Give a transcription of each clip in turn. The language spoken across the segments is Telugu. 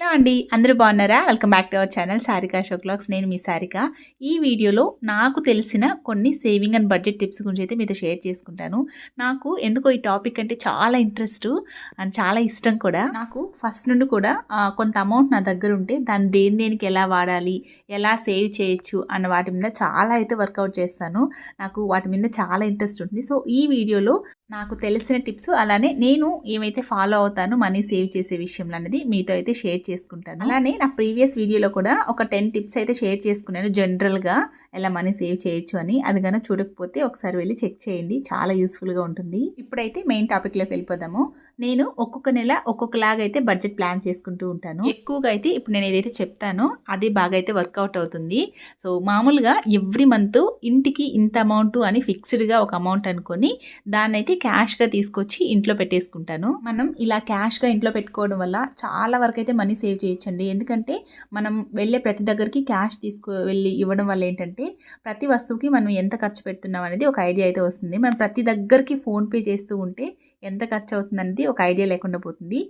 హలో అండి అందరూ బాగున్నారా? Welcome back to our channel Sarika షోక్లాక్స్ నేను మీ సారిక. ఈ వీడియోలో నాకు తెలిసిన కొన్ని సేవింగ్ అండ్ బడ్జెట్ టిప్స్ గురించి అయితే మీతో షేర్ చేసుకుంటాను. నాకు ఎందుకో ఈ టాపిక్ అంటే చాలా ఇంట్రెస్ట్ అండ్ చాలా ఇష్టం కూడా. నాకు ఫస్ట్ నుండి కూడా కొంత అమౌంట్ నా దగ్గర ఉంటే దాన్ని దేని దేనికి ఎలా వాడాలి ఎలా సేవ్ చేయొచ్చు అన్న వాటి మీద చాలా అయితే వర్కౌట్ చేస్తాను. నాకు వాటి మీద చాలా ఇంట్రెస్ట్ ఉంది సో ఈ వీడియోలో నాకు తెలిసిన టిప్స్ అలానే నేను ఏమైతే ఫాలో అవుతాను మనీ సేవ్ చేసే విషయంలో అనేది మీతో అయితే షేర్ చేసుకుంటాను. అలానే నా ప్రీవియస్ వీడియోలో కూడా ఒక టెన్ టిప్స్ అయితే షేర్ చేసుకున్నాను జనరల్గా ఎలా మనీ సేవ్ చేయొచ్చు అని. అది కనుక చూడకపోతే ఒకసారి వెళ్ళి చెక్ చేయండి. చాలా యూస్ఫుల్గా ఉంటుంది. ఇప్పుడైతే మెయిన్ టాపిక్లోకి వెళ్ళిపోదాము. నేను ఒక్కొక్క నెల ఒక్కొక్కలాగా అయితే బడ్జెట్ ప్లాన్ చేసుకుంటూ ఉంటాను. ఎక్కువగా అయితే ఇప్పుడు నేను ఏదైతే చెప్తానో అది బాగా అయితే వర్కౌట్ అవుతుంది. సో మామూలుగా ఎవ్రీ మంత్ ఇంటికి ఇంత అమౌంట్ అని ఫిక్స్డ్గా ఒక అమౌంట్ అనుకొని దాన్ని అయితే క్యాష్గా తీసుకొచ్చి ఇంట్లో పెట్టేసుకుంటాను. మనం ఇలా క్యాష్గా ఇంట్లో పెట్టుకోవడం వల్ల చాలా వరకు అయితే మనీ సేవ్ చేయొచ్చండి. ఎందుకంటే మనం వెళ్ళే ప్రతి దగ్గరికి క్యాష్ తీసుకు వెళ్ళి ఇవ్వడం వల్ల ఏంటంటే ప్రతి వస్తువుకి మనం ఎంత ఖర్చు పెడుతున్నాం అనేది ఒక ఐడియా అయితే వస్తుంది. మనం ప్రతి దగ్గరికి ఫోన్పే చేస్తూ ఉంటే ఎంత ఖర్చు అవుతుంది అనేది ఒక ఐడియా లేకుండా పోతుంది.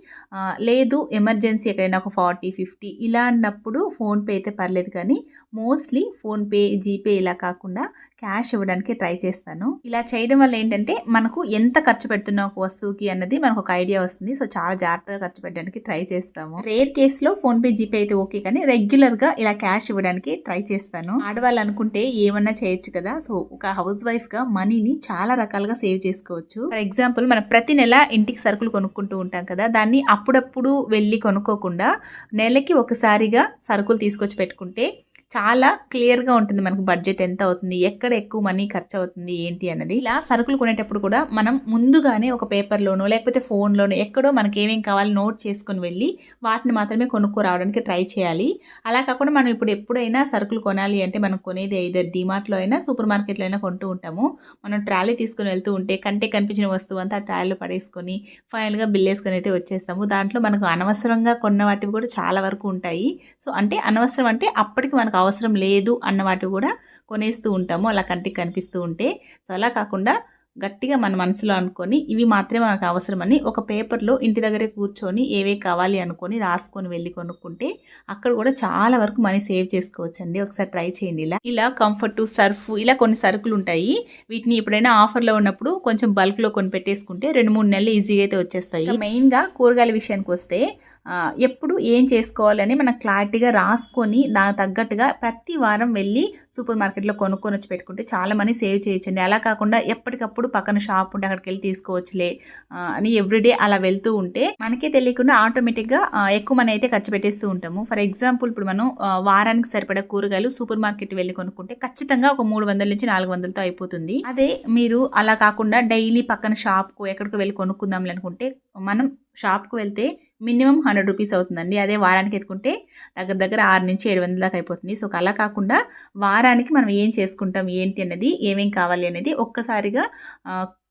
లేదు ఎమర్జెన్సీ ఎక్కడైనా ఒక ఫార్టీ ఫిఫ్టీ ఇలా అన్నప్పుడు ఫోన్పే అయితే పర్లేదు కానీ మోస్ట్లీ ఫోన్పే జీపే ఇలా కాకుండా క్యాష్ ఇవ్వడానికి ట్రై చేస్తాను. ఇలా చేయడం వల్ల ఏంటంటే మనకు ఎంత ఖర్చు పెడుతున్న ఒక వస్తువుకి అన్నది మనకు ఒక ఐడియా వస్తుంది. సో చాలా జాగ్రత్తగా ఖర్చు పెట్టడానికి ట్రై చేస్తాము. రేర్ కేసులో ఫోన్పే జీపే అయితే ఓకే కానీ రెగ్యులర్గా ఇలా క్యాష్ ఇవ్వడానికి ట్రై చేస్తాను. ఆడవాళ్ళు అనుకుంటే ఏమన్నా చేయొచ్చు కదా. సో ఒక హౌస్ వైఫ్గా మనీని చాలా రకాలుగా సేవ్ చేసుకోవచ్చు. ఫర్ ఎగ్జాంపుల్ మనం ప్రతి ప్రతి నెల ఇంటికి సరుకులు కొనుక్కుంటూ ఉంటాం కదా దాన్ని అప్పుడప్పుడు వెళ్ళి కొనుక్కోకుండా నెలకి ఒకసారిగా సరుకులు తీసుకొచ్చి పెట్టుకుంటే చాలా క్లియర్గా ఉంటుంది మనకు బడ్జెట్ ఎంత అవుతుంది ఎక్కడ ఎక్కువ మనీ ఖర్చు అవుతుంది ఏంటి అన్నది. ఇలా సరుకులు కొనేటప్పుడు కూడా మనం ముందుగానే ఒక పేపర్లోనో లేకపోతే ఫోన్లోనో ఎక్కడో మనకి ఏమేమి కావాలి నోట్ చేసుకుని వెళ్ళి వాటిని మాత్రమే కొనుక్కోరావడానికి ట్రై చేయాలి. అలా కాకుండా మనం ఇప్పుడు ఎప్పుడైనా సరుకులు కొనాలి అంటే మనం కొనేది ఐదర్ డిమార్ట్లో అయినా సూపర్ మార్కెట్లో అయినా కొంటూ ఉంటాము. మనం ట్రాలీ తీసుకుని వెళ్తూ ఉంటే కంటే కనిపించిన వస్తువు అంతా ట్రాలీలో పడేసుకొని ఫైనల్గా బిల్ వేసుకొని అయితే వచ్చేస్తాము. దాంట్లో మనకు అనవసరంగా కొన్న వాటివి కూడా చాలా వరకు ఉంటాయి. సో అంటే అనవసరం అంటే అప్పటికి మనకు అవసరం లేదు అన్న వాటి కూడా కొనేస్తూ ఉంటాము. అలా కంటికి కనిపిస్తూ ఉంటే. సో అలా కాకుండా గట్టిగా మన మనసులో అనుకొని ఇవి మాత్రమే మనకు అవసరమని ఒక పేపర్లో ఇంటి దగ్గరే కూర్చొని ఏవే కావాలి అనుకొని రాసుకొని వెళ్ళి కొనుక్కుంటే అక్కడ కూడా చాలా వరకు మనీ సేవ్ చేసుకోవచ్చు అండి ఒకసారి ట్రై చేయండి ఇలా. ఇలా కంఫర్ట్ సర్ఫ్ ఇలా కొన్ని సరుకులు ఉంటాయి. వీటిని ఎప్పుడైనా ఆఫర్లో ఉన్నప్పుడు కొంచెం బల్క్లో కొని పెట్టేసుకుంటే రెండు మూడు నెలలు ఈజీగా అయితే వచ్చేస్తాయి. మెయిన్గా కూరగాయల విషయానికి వస్తే ఎప్పుడు ఏం చేసుకోవాలని మనం క్లారిటీగా రాసుకొని దానికి తగ్గట్టుగా ప్రతి వారం వెళ్ళి సూపర్ మార్కెట్లో కొనుక్కొని వచ్చి పెట్టుకుంటే చాలా మనీ సేవ్ చేయొచ్చండి. అలా కాకుండా ఎప్పటికప్పుడు పక్కన షాప్ ఉంటే అక్కడికి వెళ్ళి తీసుకోవచ్చులే అని ఎవ్రీడే అలా వెళ్తూ ఉంటే మనకే తెలియకుండా ఆటోమేటిక్గా ఎక్కువ మనీ అయితే ఖర్చు పెట్టేస్తూ ఉంటాము. ఫర్ ఎగ్జాంపుల్ ఇప్పుడు మనం వారానికి సరిపడా కూరగాయలు సూపర్ మార్కెట్ వెళ్ళి కొనుక్కుంటే ఖచ్చితంగా ఒక మూడు వందల నుంచి నాలుగు వందలతో అయిపోతుంది. అదే మీరు అలా కాకుండా డైలీ పక్కన షాప్కు ఎక్కడికి వెళ్ళి కొనుక్కుందాం అనుకుంటే మనం షాప్కు వెళ్తే మినిమం హండ్రెడ్ రూపీస్ అవుతుందండి. అదే వారానికి ఎత్తుకుంటే దగ్గర దగ్గర ఆరు నుంచి ఏడు వందల దాకా అయిపోతుంది. సో అలా కాకుండా వారానికి మనం ఏం చేసుకుంటాం ఏంటి అన్నది ఏమేం కావాలి అనేది ఒక్కసారిగా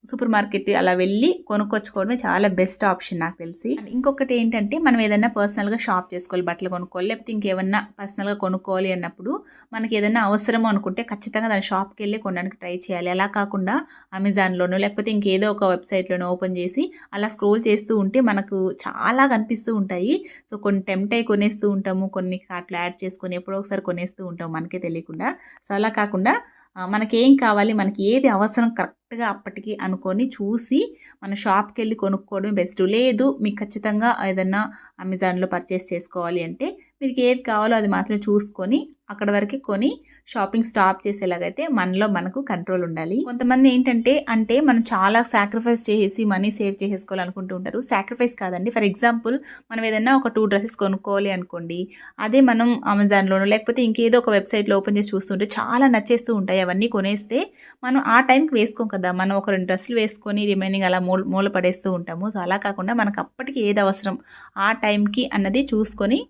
సూపర్ మార్కెట్ అలా వెళ్ళి కొనుక్కొచ్చుకోవడమే చాలా బెస్ట్ ఆప్షన్ నాకు తెలిసి. ఇంకొకటి ఏంటంటే మనం ఏదైనా పర్సనల్గా షాప్ చేసుకోవాలి బట్టలు కొనుక్కోవాలి లేకపోతే ఇంకేమన్నా పర్సనల్గా కొనుక్కోవాలి అన్నప్పుడు మనకి ఏదైనా అవసరమో అనుకుంటే ఖచ్చితంగా దాని షాప్కి వెళ్ళి కొనడానికి ట్రై చేయాలి. అలా కాకుండా అమెజాన్లోనో లేకపోతే ఇంకేదో ఒక వెబ్సైట్లోనో ఓపెన్ చేసి అలా స్క్రోల్ చేస్తూ ఉంటే మనకు చాలా కనిపిస్తూ ఉంటాయి. సో కొన్ని టెంప్ట్ అయి కొనేస్తూ ఉంటాము కొన్ని కార్ట్లో యాడ్ చేసుకొని ఎప్పుడో ఒకసారి కొనేస్తూ ఉంటాము మనకే తెలియకుండా. సో అలా కాకుండా మనకేం కావాలి మనకి ఏది అవసరం కరెక్ట్గా అప్పటికి అనుకొని చూసి మన షాప్కి వెళ్ళి కొనుక్కోవడం బెస్ట్. లేదు మీకు ఖచ్చితంగా ఏదన్నా అమెజాన్లో పర్చేస్ చేసుకోవాలి అంటే మీకు ఏది కావాలో అది మాత్రం చూసుకొని అక్కడ వరకు కొని షాపింగ్ స్టాప్ చేసేలాగైతే మనలో మనకు కంట్రోల్ ఉండాలి. కొంతమంది ఏంటంటే అంటే మనం చాలా సాక్రిఫైస్ చేసి మనీ సేవ్ చేసేసుకోవాలనుకుంటూ ఉంటారు. సాక్రిఫైస్ కాదండి. ఫర్ ఎగ్జాంపుల్ మనం ఏదైనా ఒక టూ డ్రెస్సెస్ కొనుక్కోవాలి అనుకోండి అదే మనం అమెజాన్లోనో లేకపోతే ఇంకేదో ఒక వెబ్సైట్లో ఓపెన్ చేసి చూస్తుంటే చాలా నచ్చేస్తూ ఉంటాయి. అవన్నీ కొనేస్తే మనం ఆ టైంకి వేసుకోం కదా. మనం ఒక రెండు డ్రెస్సులు వేసుకొని రిమైనింగ్ అలా మూల మూల పడేస్తూ ఉంటాము. సో అలా కాకుండా మనకు అప్పటికి ఏది అవసరం ఆ టైంకి అన్నది చూసుకొని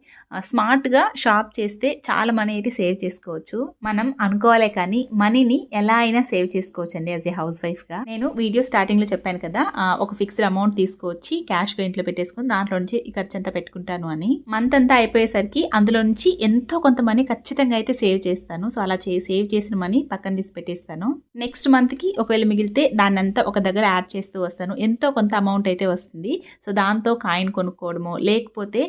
స్మార్ట్గా షాప్ చేస్తే చాలా మనీ అయితే సేవ్ చేసుకోవచ్చు. మనం అనుకోవాలే కానీ మనీని ఎలా అయినా సేవ్ చేసుకోవచ్చు అండి యాజ్ ఏ హౌస్ వైఫ్గా. నేను వీడియో స్టార్టింగ్లో చెప్పాను కదా ఒక ఫిక్స్డ్ అమౌంట్ తీసుకొచ్చి క్యాష్గా ఇంట్లో పెట్టేసుకుని దాంట్లో నుంచి ఖర్చు అంతా పెట్టుకుంటాను అని. మంత్ అంతా అయిపోయేసరికి అందులో నుంచి ఎంతో కొంత మనీ ఖచ్చితంగా అయితే సేవ్ చేస్తాను. సో అలా సేవ్ చేసిన మనీ పక్కన తీసి పెట్టేస్తాను. నెక్స్ట్ మంత్కి ఒకవేళ మిగిలితే దాన్ని అంతా ఒక దగ్గర యాడ్ చేస్తూ వస్తాను. ఎంతో కొంత అమౌంట్ అయితే వస్తుంది. సో దాంతో కాయిన్ కొనుక్కోవడమో లేకపోతే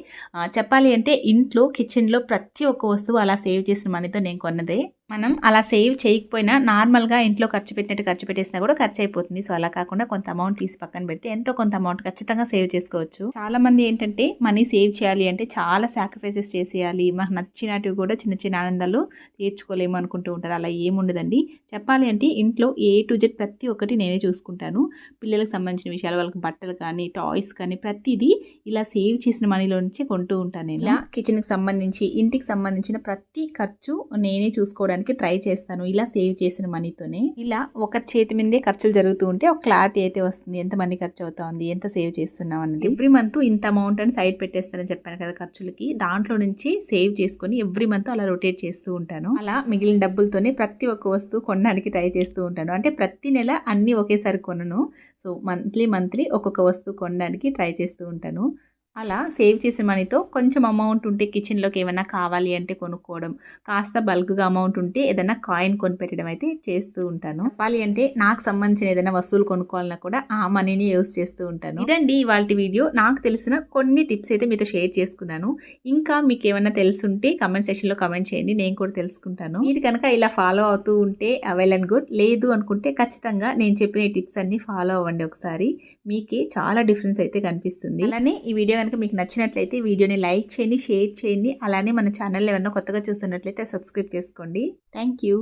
చెప్పాలి అంటే ఇంట్లో కిచెన్లో ప్రతి ఒక్క వస్తువు అలా సేవ్ చేసిన మనీతో నేను కొన్నదే. మనం అలా సేవ్ చేయకపోయినా నార్మల్గా ఇంట్లో ఖర్చు పెట్టినట్టు ఖర్చు పెట్టేసినా కూడా ఖర్చు అయిపోతుంది. సో అలా కాకుండా కొంత అమౌంట్ తీసి పక్కన పెడితే ఎంతో కొంత అమౌంట్ ఖచ్చితంగా సేవ్ చేసుకోవచ్చు. చాలా మంది ఏంటంటే మనీ సేవ్ చేయాలి అంటే చాలా సాక్రిఫైసెస్ చేసేయాలి. మాకు నచ్చినట్టు కూడా చిన్న చిన్న ఆనందాలు తీర్చుకోలేము అనుకుంటూ ఉంటారు. అలా ఏముండదండి. చెప్పాలి అంటే ఇంట్లో ఏ టు జెడ్ ప్రతి ఒక్కటి నేనే చూసుకుంటాను. పిల్లలకు సంబంధించిన విషయాలు వాళ్ళకి బట్టలు కానీ టాయ్స్ కానీ ప్రతిదీ ఇలా సేవ్ చేసిన మనీలో నుంచి కొంటూ ఉంటాను నేను. ఇలా కిచెన్కి సంబంధించి ఇంటికి సంబంధించిన ప్రతి ఖర్చు నేనే చూసుకోవడానికి ట్రై చేస్తాను. ఇలా సేవ్ చేసిన మనీతోనే. ఇలా ఒక చేతి మీదే ఖర్చులు జరుగుతూ ఉంటే ఒక క్లారిటీ అయితే వస్తుంది. ఎంత మనీ ఖర్చు అవుతుంది ఎంత సేవ్ చేస్తున్నాం అనేది ఎవ్రీ మంత్ ఇంత అమౌంట్ అని సైడ్ పెట్టేస్తానని చెప్పాను కదా ఖర్చులకి. దాంట్లో నుంచి సేవ్ చేసుకొని ఎవ్రీ మంత్ అలా రొటేట్ చేస్తూ ఉంటాను. అలా మిగిలిన డబ్బులతోనే ప్రతి ఒక్క వస్తువు కొనడానికి ట్రై చేస్తూ ఉంటాను. అంటే ప్రతి నెల అన్ని ఒకేసారి కొనను. సో మంత్లీ మంత్లీ ఒక్కొక్క వస్తువు కొనడానికి ట్రై చేస్తూ ఉంటాను. అలా సేవ్ చేసిన మనీతో కొంచెం అమౌంట్ ఉంటే కిచెన్లోకి ఏమైనా కావాలి అంటే కొనుక్కోవడం కాస్త బల్క్గా అమౌంట్ ఉంటే ఏదైనా కాయిన్ కొనిపెట్టడం అయితే చేస్తూ ఉంటాను. చెప్పాలి అంటే నాకు సంబంధించిన ఏదైనా వస్తువులు కొనుక్కోవాలన్నా కూడా ఆ మనీని యూస్ చేస్తూ ఉంటాను. ఇదండి ఇవాళ వీడియో నాకు తెలిసిన కొన్ని టిప్స్ అయితే మీతో షేర్ చేసుకున్నాను. ఇంకా మీకు ఏమైనా తెలుసుంటే కమెంట్ సెక్షన్లో కమెంట్ చేయండి. నేను కూడా తెలుసుకుంటాను. మీరు కనుక ఇలా ఫాలో అవుతూ ఉంటే అవైల్ అండ్ గుడ్ లేదు అనుకుంటే ఖచ్చితంగా నేను చెప్పిన టిప్స్ అన్ని ఫాలో అవ్వండి ఒకసారి. మీకే చాలా డిఫరెన్స్ అయితే కనిపిస్తుంది. అలానే ఈ వీడియో కనుక మీకు నచ్చినట్లయితే వీడియోని లైక్ చేయండి షేర్ చేయండి. అలానే మన ఛానల్ ఏమన్నా కొత్తగా చూస్తున్నట్లయితే సబ్స్క్రైబ్ చేసుకోండి. Thank you.